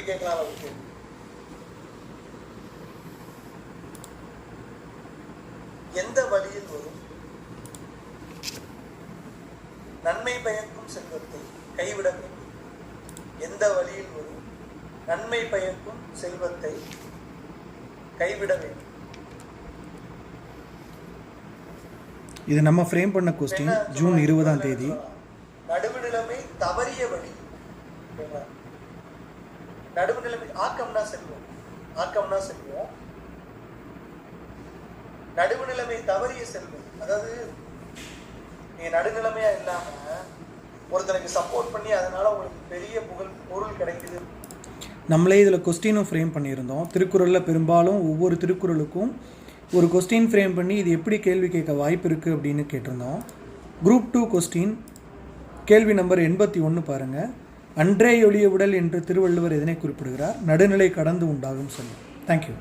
இப்படி கேட்கலாம் கேள்வி எந்த வழியில் வரும்? நன்மை பயக்கும் செல்வத்தை கைவிட வேண்டும். எந்த வழியில் வரும்? நன்மை பயக்கும் செல்வத்தை கைவிட வேண்டும். இது நம்ம ஃப்ரேம் பண்ண கொஸ்டின் ஜூன்? இருபதாம் தேதி. நடுவுநிலைமை தவறிய வழி. நடுவு நிலைமை ஆக்கம்னா செல்வம். ஆக்கம்னா செல்வம். நடுவுநிலைமை தவறிய செல்வம். அதாவது நீங்க நடுநிலைமையா இல்லாம ஒருத்தனுக்கு சப்போர்ட் பண்ணி அதனால உங்களுக்கு பெரிய புகழ் பொருள் கிடைக்குது. நம்மளே இதில் கொஸ்டினும் ஃப்ரேம் பண்ணியிருந்தோம். திருக்குறளில் பெரும்பாலும் ஒவ்வொரு திருக்குறளுக்கும் ஒரு கொஸ்டின் ஃப்ரேம் பண்ணி இது எப்படி கேள்வி கேட்க வாய்ப்பு இருக்குது அப்படின்னு கேட்டிருந்தோம். குரூப் டூ கொஸ்டின் கேள்வி நம்பர் எண்பத்தி ஒன்று பாருங்கள் அன்றே ஒளிய உடல் என்று திருவள்ளுவர் இதனை குறிப்பிடுகிறார். நடுநிலை கடந்து உண்டாகும் சொல்லி தேங்க்யூ